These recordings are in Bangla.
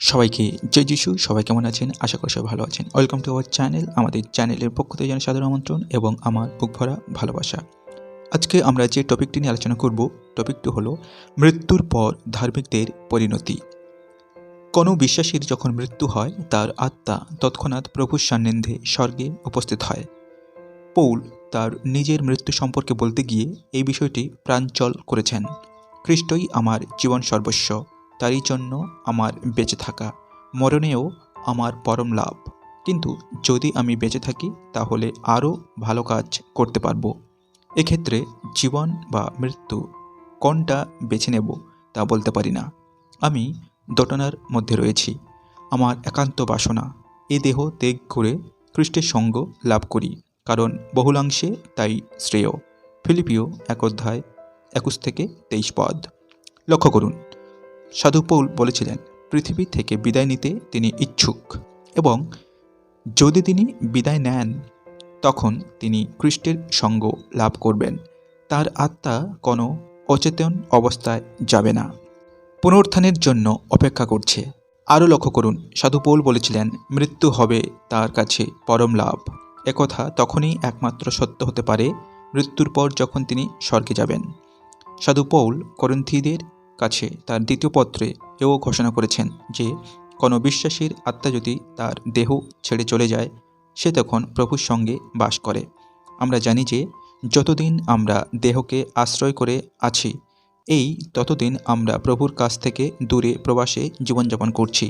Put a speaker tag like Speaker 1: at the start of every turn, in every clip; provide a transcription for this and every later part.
Speaker 1: সবাইকে জয় যিশু, সবাই কেমন আছেন? আশা করি সবাই ভালো আছেন। ওয়েলকাম টু আওয়ার চ্যানেল আমাদের চ্যানেলের পক্ষ থেকে জানাই সাধারণ আমন্ত্রণ এবং আমার বুক ভরা ভালোবাসা। আজকে আমরা যে টপিকটি নিয়ে আলোচনা করব টপিকটি হলো মৃত্যুর পর ধার্মিকদের পরিণতি। কোনো বিশ্বাসীর যখন মৃত্যু হয়, তার আত্মা তৎক্ষণাৎ প্রভুর সান্নিধ্যে স্বর্গে উপস্থিত হয়। পৌল তার নিজের মৃত্যু সম্পর্কে বলতে গিয়ে এই বিষয়টি প্রাঞ্চল করেছেন, খ্রিস্টই আমার জীবন সর্বস্ব। তারই জন্য আমার বেঁচে থাকা। মরণেও আমার পরম লাভ। কিন্তু যদি আমি বেঁচে থাকি, তাহলে আরও ভালো কাজ করতে পারব। এক্ষেত্রে জীবন বা মৃত্যু কোনটা বেছে নেব, তা বলতে পারি না। আমি দটনার মধ্যে রয়েছি। আমার একান্ত বাসনা, এ দেহ ত্যাগ করে খ্রিস্টের সঙ্গ লাভ করি, কারণ বহুলাংশে তাই শ্রেয়। ফিলিপিও এক অধ্যায় একুশ থেকে তেইশ পদ। লক্ষ্য করুন। সাধু পৌল বলেছিলেন, পৃথিবী থেকে বিদায় নিতে তিনি ইচ্ছুক এবং যদি তিনি বিদায় নেন, তখন তিনি খ্রিস্টের সঙ্গ লাভ করবেন। তার আত্মা কোনো অচেতন অবস্থায় যাবে না। পুনরুত্থানের জন্য অপেক্ষা করছে। আরও লক্ষ্য করুন সাধু পৌল বলেছিলেন, মৃত্যু হবে তার কাছে পরম লাভ। একথা তখনই একমাত্র সত্য হতে পারে, মৃত্যুর পর যখন তিনি স্বর্গে যাবেন। সাধু পৌল করন্থীদের কাছে তার দ্বিতীয় পত্রে এও ঘোষণা করেছেন যে, কোনো বিশ্বাসীর আত্মা যদি তার দেহ ছেড়ে চলে যায়, সে তখন প্রভুর সঙ্গে বাস করে। আমরা জানি যে, যতদিন আমরা দেহকে আশ্রয় করে আছি, এই ততদিন আমরা প্রভুর কাছ থেকে দূরে প্রবাসে জীবনযাপন করছি।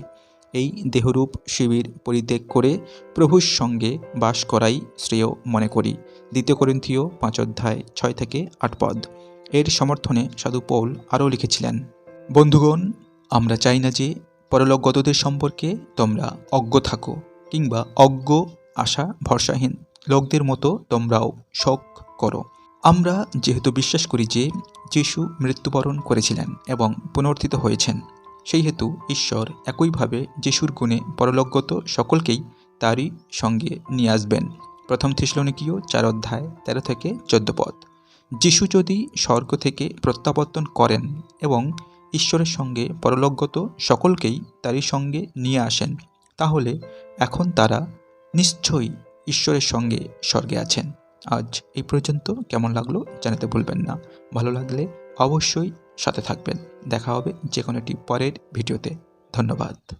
Speaker 1: এই দেহরূপ শিবির পরিত্যাগ করে প্রভুর সঙ্গে বাস করাই শ্রেয় মনে করি। দ্বিতীয় করিন্থীয় পাঁচ অধ্যায় ছয় থেকে আট পদ। এর সমর্থনে সাধু পৌল আরও লিখেছিলেন, বন্ধুগণ, আমরা চাই না যে পরলোকগতদের সম্পর্কে তোমরা অজ্ঞ থাকো কিংবা অজ্ঞ, আশা, ভরসাহীন লোকদের মতো তোমরাও শোক করো। আমরা যেহেতু বিশ্বাস করি যে যিশু মৃত্যুবরণ করেছিলেন এবং পুনর্থিত হয়েছেন, সেই হেতু ঈশ্বর একইভাবে যিশুর গুণে পরলোকগত সকলকেই তারই সঙ্গে নিয়ে আসবেন। প্রথম থিসলনিকীয় চার অধ্যায় তেরো থেকে চোদ্দ পদ। যিশু যদি স্বর্গ থেকে প্রত্যাবর্তন করেন এবং ঈশ্বরের সঙ্গে পরলোকগত সকলকেই তারই সঙ্গে নিয়ে আসেন, তাহলে এখন তারা নিশ্চয়ই ঈশ্বরের সঙ্গে স্বর্গে আছেন। আজ এই পর্যন্ত কেমন লাগল জানাতে ভুলবেন না। ভালো লাগলে অবশ্যই সাথে থাকবেন। দেখা হবে যে কোনো একটি পরের ভিডিওতে। ধন্যবাদ।